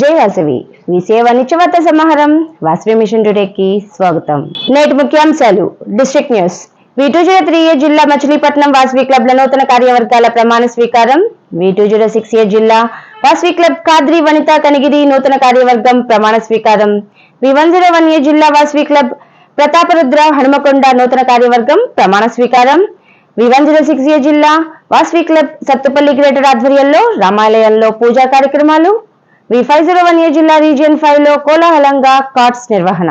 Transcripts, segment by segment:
జై వాసవి. మీ సేవ నిత్యవార్త సమాహారం వాసవి మిషన్ టుడేకి స్వాగతం. నేటి ముఖ్యాంశాలు. District news. V zero three A జిల్లా మచిలీపట్నం వాసవి క్లబ్లో నూతన కార్యవర్గాల ప్రమాణ స్వీకారం. వి జీరో సిక్స్ ఏ జిల్లా వాసవి క్లబ్ కాద్రి వనిత కనిగిరి నూతన కార్యవర్గం ప్రమాణ స్వీకారం. V one zero one A జిల్లా వాసవి క్లబ్ ప్రతాపరుద్ర హనుమకొండ నూతన కార్యవర్గం ప్రమాణ స్వీకారం. V one zero six A జిల్లా వాసవి క్లబ్ సత్తుపల్లి గ్రేటర్ ఆధ్వర్యంలో రామాలయంలో పూజా కార్యక్రమాలు. V five zero one A జిల్లా రీజియన్ ఫైవ్లో కోలాహలంగా కార్డ్స్ నిర్వహణ.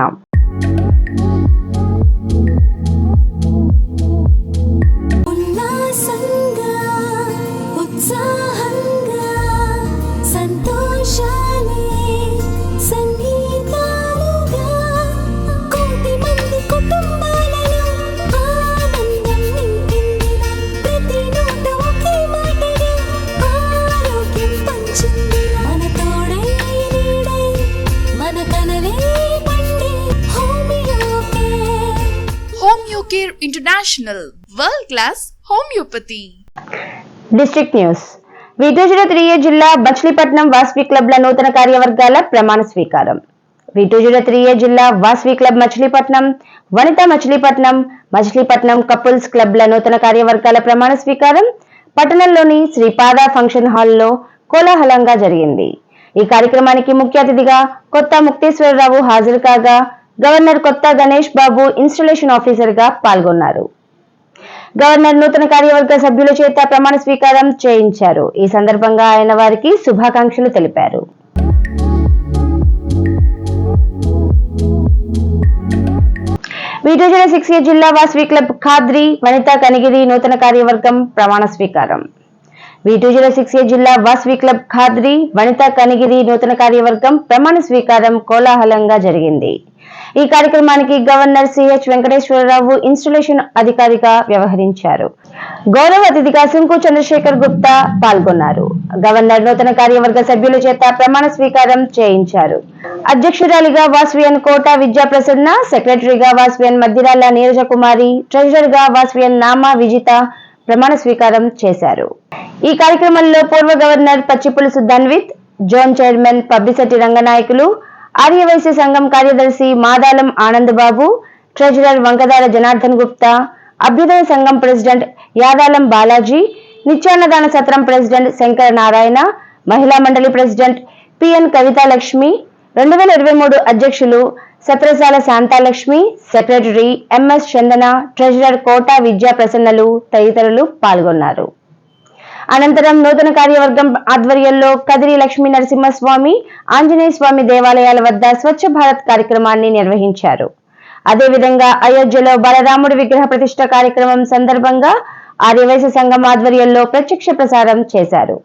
Care international world class homeopathy. District news. విటూజుల three A జిల్లా బచ్లీపట్నం వాస్వి క్లబ్ల నూతన కార్యవర్గాల ప్రమాణ స్వీకారం. విటూజుల త్రీ ఏ జిల్లా వాస్వి క్లబ్ మచిలీపట్నం వనిత మచిలీపట్నం మచిలీపట్నం కపుల్స్ క్లబ్ల నూతన కార్యవర్గాల ప్రమాణ స్వీకారం పట్టణంలోని శ్రీపాద ఫంక్షన్ హాల్లో కోలాహలంగా జరిగింది. ఈ కార్యక్రమానికి ముఖ్య అతిథిగా కొత్త ముక్తేశ్వరరావు హాజరు కాగా గవర్నర్ కొత్త గణేష్ బాబు ఇన్స్టలేషన్ ఆఫీసర్గా పాల్గొన్నారు. గవర్నర్ నూతన కార్యవర్గ సభ్యుల చేత ప్రమాణ స్వీకారం చేయించారు. ఈ సందర్భంగా ఆయన వారికి శుభాకాంక్షలు తెలిపారు. విటోజన సిక్స్ జిల్లా వాసవి క్లబ్ ఖాద్రి వనిత కనిగిరి నూతన కార్యవర్గం ప్రమాణ స్వీకారం. విటోజన సిక్స్ ఏ జిల్లా వాస్వి క్లబ్ ఖాద్రి వనిత కనిగిరి నూతన కార్యవర్గం ప్రమాణ స్వీకారం కోలాహలంగా జరిగింది. ఈ కార్యక్రమానికి గవర్నర్ సిహెచ్ వెంకటేశ్వరరావు ఇన్స్టలేషన్ అధికారిగా వ్యవహరించారు. గౌరవ అతిథిగా సింకు చంద్రశేఖర్ గుప్తా పాల్గొన్నారు. గవర్నర్ నూతన కార్యవర్గ సభ్యుల చేత ప్రమాణ స్వీకారం చేయించారు. అధ్యక్షురాలిగా వాస్వియన్ కోట విద్యా ప్రసన్న సెక్రటరీగా వాస్వియన్ మధ్యరాల నీరజ కుమారి ట్రెజరర్గా వాస్వియన్ నామా విజిత ప్రమాణ స్వీకారం చేశారు. ఈ కార్యక్రమంలో పూర్వ governor Pachipulusu Dhanvith zone chairman Pabbisetti Ranganayakulu Arya Vysya సంఘం కార్యదర్శి మాదాలం ఆనందబాబు ట్రెజరర్ వంకదార జనార్దన్ గుప్తా అభ్యుదయ సంఘం ప్రెసిడెంట్ యాదాలం బాలాజీ నిత్యాన్నదాన సత్రం ప్రెసిడెంట్ శంకర నారాయణ మహిళా మండలి ప్రెసిడెంట్ పిఎన్ కవితాలక్ష్మి రెండు వేల ఇరవై మూడు అధ్యక్షులు Satrasala Shanthalakshmi secretary MS Chandana treasurer Kota Vidya ప్రసన్నలు తదితరులు పాల్గొన్నారు. అనంతరం నూతన కార్యవర్గం ఆధ్వర్యంలో కదిరి లక్ష్మీ నరసింహస్వామి ఆంజనేయ స్వామి దేవాలయాల వద్ద స్వచ్ఛ భారత్ కార్యక్రమాన్ని నిర్వహించారు. అదేవిధంగా అయోధ్యలో బలరాముడి విగ్రహ ప్రతిష్ట కార్యక్రమం సందర్భంగా ఆర్యవైశ్య సంఘం ఆధ్వర్యంలో ప్రత్యక్ష ప్రసారం చేశారు.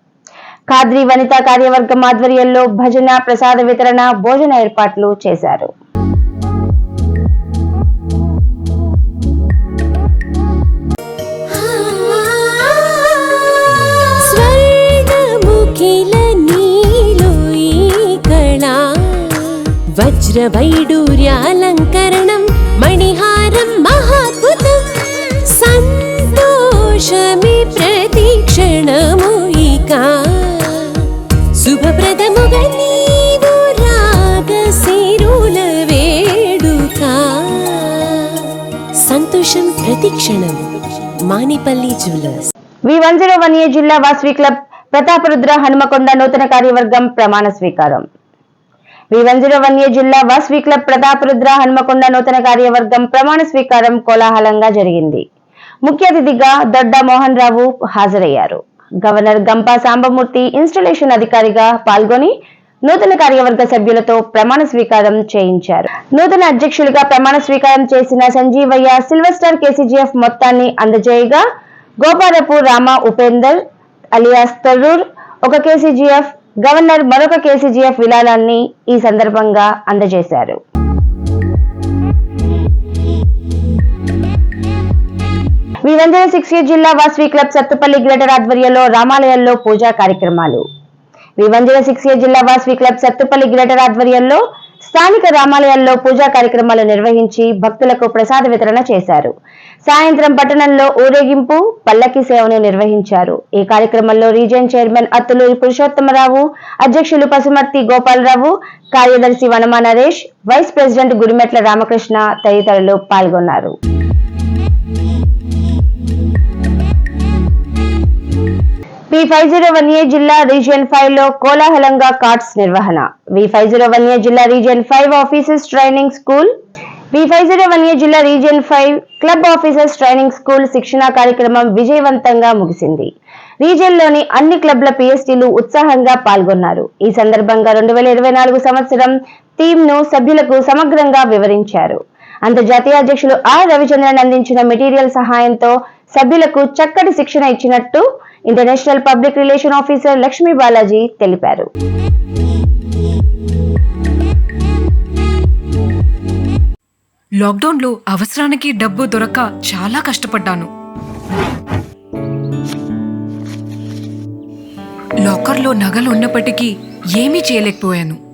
ఖాద్రి వనితా కార్యవర్గం ఆధ్వర్యంలో భజన ప్రసాద వితరణ భోజన ఏర్పాట్లు చేశారు. వజ్రవైడూర్యాలంకరణం మణిహారం మహాద్భుతం. సంతోషమి ప్రతిక్షణము ఇక. శుభప్రదముగా నీవు రాగశిరుల వేడుక. సంతోషం ప్రతిక్షణం Manipalli jewellers. V one zero one A జిల్లా వాస్వి క్లబ్ ప్రతాపరుద్ర హనుమకొండ నూతన కార్యవర్గం ప్రమాణ స్వీకారం. V one zero one A జిల్లా వాసవి క్లబ్ ప్రతాపరుద్ర హన్మకొండ నూతన కార్యవర్గం ప్రమాణ స్వీకారం కోలాహలంగా జరిగింది. ముఖ్య అతిథిగా దొడ్డ మోహన్ రావు హాజరయ్యారు. గవర్నర్ గంపా సాంబమూర్తి ఇన్స్టలేషన్ అధికారిగా పాల్గొని నూతన కార్యవర్గ సభ్యులతో ప్రమాణ స్వీకారం చేయించారు. నూతన అధ్యక్షులుగా ప్రమాణ స్వీకారం చేసిన సంజీవయ్య సిల్వర్ స్టార్ కేసీజీఎఫ్ మొత్తాన్ని అందజేయగా గోపాలపు రామ ఉపేందర్ అలియాస్ తరూర్ ఒక కేసీజీఎఫ్ గవర్నర్ మరొక కేసీజీఎఫ్ విలాలాన్ని ఈ సందర్భంగా అందజేశారు. వీరందరూ సిక్స్ జిల్లా వాసవి క్లబ్ సత్తుపల్లి గ్రేటర్ ఆధ్వర్యంలో రామాలయంలో పూజా కార్యక్రమాలు. వివంజన సిక్స్ జిల్లా వాసవి క్లబ్ సత్తుపల్లి గ్రేటర్ ఆధ్వర్యంలో స్థానిక రామాలయాల్లో పూజా కార్యక్రమాలు నిర్వహించి భక్తులకు ప్రసాద వితరణ చేశారు. సాయంత్రం పట్టణంలో ఊరేగింపు పల్లకి సేవను నిర్వహించారు. ఈ కార్యక్రమంలో రీజియన్ చైర్మన్ అత్తులూరి పురుషోత్తమరావు అధ్యక్షులు పసుమర్తి గోపాలరావు కార్యదర్శి వనమా నరేష్ వైస్ ప్రెసిడెంట్ గుడిమెట్ల రామకృష్ణ తదితరులు పాల్గొన్నారు. V five zero one A జిల్లా రీజియన్ ఫైవ్లో కోలాహలంగా కార్డ్స్ నిర్వహణ. V five zero one A జిల్లా region five officers training school V five zero one A జిల్లా region five club officers training school శిక్షణా కార్యక్రమం విజయవంతంగా ముగిసింది. రీజియన్లోని అన్ని క్లబ్ల పిఎస్టీలు ఉత్సాహంగా పాల్గొన్నారు. ఈ సందర్భంగా రెండు వేల ఇరవై నాలుగు సంవత్సరం థీమ్ను సభ్యులకు సమగ్రంగా వివరించారు. అంతర్జాతీయ అధ్యక్షులు ఆర్ రవిచంద్రన్ అందించిన మెటీరియల్ సహాయంతో సభ్యులకు చక్కటి శిక్షణ ఇచ్చినట్టు international public relation officer Lakshmi Balaji తెలిపారు. లాక్డౌన్లో అవసరానికి డబ్బు దొరక్క చాలా కష్టపడ్డాను. లాకర్లో నగలు ఉన్నప్పటికీ ఏమీ చేయలేకపోయాను.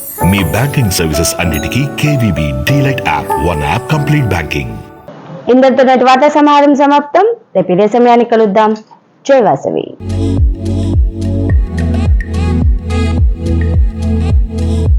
మీ బ్యాంకింగ్ సర్వీసెస్ అన్నిటికీ KVB DLite app one app complete banking. ఇంతటితో నేటి వార్తా సమాహారం సమాప్తం. రేపు ఇదే సమయానికి కలుద్దాం. జై వాసవి.